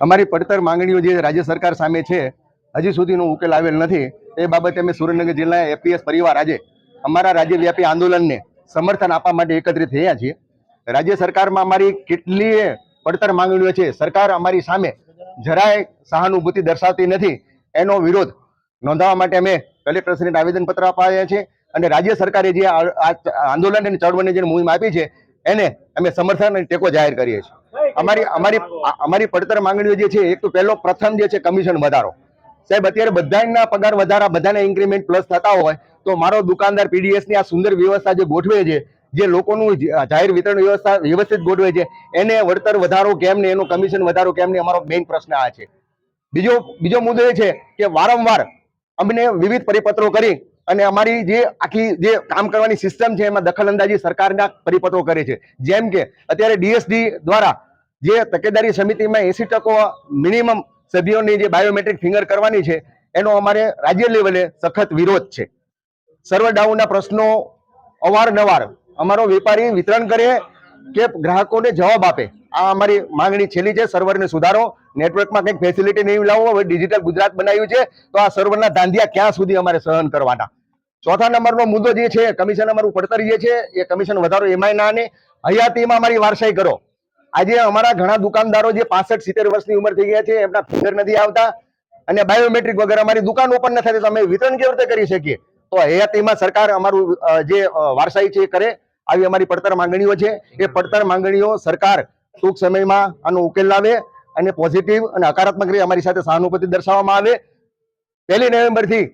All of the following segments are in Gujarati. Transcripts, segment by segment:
અમારી પડતર માંગણીઓ જે રાજ્ય સરકાર સામે છે, હજી સુધીનો ઉકેલ આવેલ નથી. એ બાબતે અમે સુરેન્દ્રનગર જિલ્લા એપીએસ પરિવાર આજે અમારા રાજ્યવ્યાપી આંદોલનને સમર્થન આપવા માટે એકત્રિત થયા છીએ. રાજ્ય સરકારમાં અમારી કેટલીય પડતર માંગણીઓ છે. સરકાર અમારી સામે જરાય સહાનુભૂતિ દર્શાવતી નથી. એનો વિરોધ નોંધાવવા માટે અમે કલેક્ટરશ્રીને આવેદનપત્ર અપાયા છે અને રાજ્ય સરકારે જે આંદોલન અને ચળવળની જે મુહિમ આપી છે એને અમે સમર્થન અને ટેકો જાહેર કરીએ છીએ. અમારી અમારી અમારી પડતર માંગણીઓ જે છે, એક તો પહેલો, પ્રથમ જે છે, કમિશન વધારો. સાહેબ, અત્યારે બધાના પગાર વધારા, બધાને ઇન્ક્રીમેન્ટ પ્લસ થતા હોય, તો મારો દુકાનદાર પીડીએસની આ સુંદર વ્યવસ્થા જે ગોઠવે છે, જે લોકોનું જાહેર વિતરણ વ્યવસ્થા વ્યવસ્થિત ગોઠવે છે, એને વળતર વધારો કેમ ને એનું કમિશન વધારો કેમ ને અમારો મેઇન પ્રશ્ન આ છે. બીજો બીજો મુદ્દો એ છે કે વારંવાર અમને વિવિધ પરિપત્રો કરી અને અમારી જે આખી જે કામ કરવાની સિસ્ટમ છે, એમાં દખલઅંદાજી સરકારના પરિપત્રો કરે છે. જેમ કે, અત્યારે ડીએસડી દ્વારા જે તકેદારી સમિતિમાં એસી ટકો મિનિમમ સભ્યોની જે બાયોમેટ્રિક ફિંગર કરવાની છે, એનો અમારે રાજ્ય લેવલે સખત વિરોધ છે. સર્વર ડાઉનના પ્રશ્નો અવારનવાર અમારો વેપારી વિતરણ કરે કે ગ્રાહકોને જવાબ આપે. આ અમારી માંગણી છેલ્લી છે સર્વરને સુધારો. નેટવર્કમાં કંઈક ફેસિલિટી નહીં લાવો હવે ડિજિટલ ગુજરાત બનાવ્યું છે, તો આ સર્વરના ધાંધિયા ક્યાં સુધી અમારે સહન કરવાના? ચોથા નંબરનો મુદ્દો જે છે કમિશન અમારું પડતર જે છે, એ કમિશન વધારો એમાંય ના ને હયાતીમાં અમારી વારસાઈ કરો. આજે અમારા ઘણા દુકાનદારો જે પાસઠ, સિત્તેર વર્ષની ઉંમર થઈ ગયા છે, એમના ફિંગર નથી આવતા. અને બાયોમેટ્રિક વગર અમારી દુકાન ઓપન ન થાય તો અમે વિતરણ કેવી રીતે કરી શકીએ? તો હયાતીમાં સરકાર અમારું જે વારસાઈ છે એ કરે. આવી અમારી પડતર માંગણીઓ છે. એ પડતર માંગણીઓ સરકાર ટૂંક સમયમાં આનો ઉકેલ લાવે. અને પોઝિટિવ અને હકારાત્મક રીતે અમારી સાથે સહાનુભૂતિ દર્શાવવામાં આવે. પહેલી નવેમ્બરથી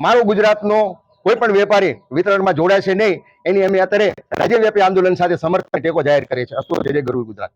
મારો ગુજરાતનો કોઈ પણ વેપારી વિતરણમાં જોડાશે નહીં. એની અમે અત્યારે રાજ્યવ્યાપી આંદોલન સાથે સમર્થન ટેકો જાહેર કરીએ છે અસ્તુ જય જય ગુજરાત.